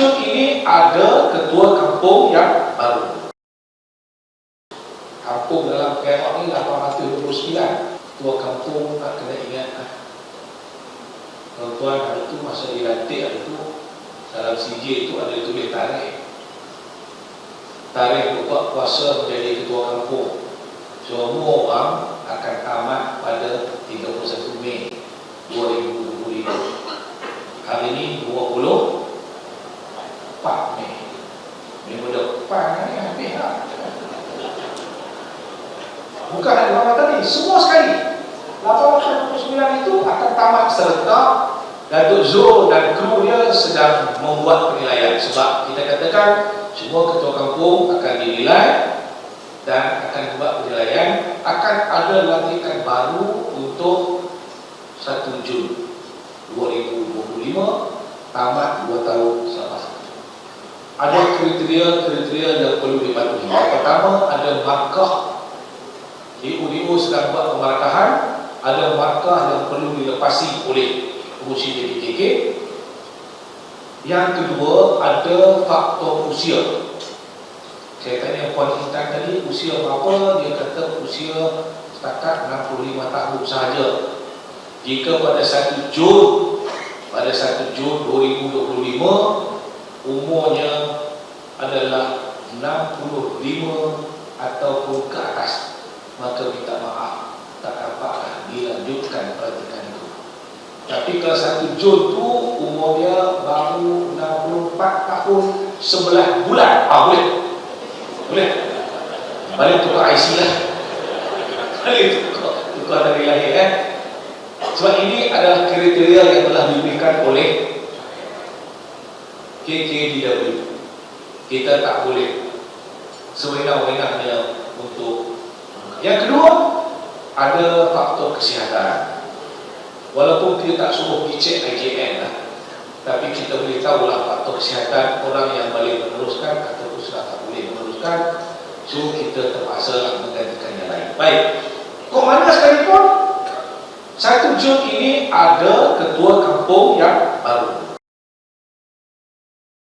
Jun ini ada ketua kampung yang baru. Kampung dalam Perak ni 829. Ketua kampung tak kena ingat lah. Tuan-tuan tu masa dilantik hari tu dalam CJ itu ada tulis tarikh. Tarikh buka puasa menjadi ketua kampung. Semua orang akan tamat pada 31 Mei 2025. Hari ini 24 Mei. Minggu depan ni habis lah. Bukan ada orang tadi, semua sekali. 829 itu akan tamat serta Datuk Zul dan kru dia sedang membuat penilaian sebab kita katakan semua ketua kampung akan dinilai dan akan buat penilaian akan ada lantikan baru untuk 1 Jun 2025 tamat 2 tahun. Ada kriteria-kriteria yang perlu dipatuhi. Yang pertama ada markah. DU-DU sedang buat pemarkahan ada markah yang perlu dilepasi oleh pengurusi DPKK yang kedua ada faktor usia. Saya tanya Puan Intan tadi usia berapa? Dia kata usia setakat 65 tahun sahaja. Jika pada 1 Jun pada 1 Jun 2025 umurnya adalah 65 ataupun ke atas maka minta maaf. Tak dapatlah dilanjutkan perhatikan itu. Tapi kalau 1 Jun tu umurnya baru 64 tahun 11 bulan. Ah boleh. Boleh. Balik tukar IC lah. Balik tukar tukar dari lahir eh. Sebab ini adalah kriteria yang telah diberikan oleh KKDW kita tak boleh sewenang-wenangnya untuk yang kedua ada faktor kesihatan. Walaupun kita tak suruh pergi cek IJN lah tapi kita boleh tahulah faktor kesihatan orang yang boleh meneruskan ataupun sudah tak boleh meneruskan so kita terpaksa menggantikan yang lain. Baik kok mana sekalipun satu Jun ini ada ketua kampung yang baru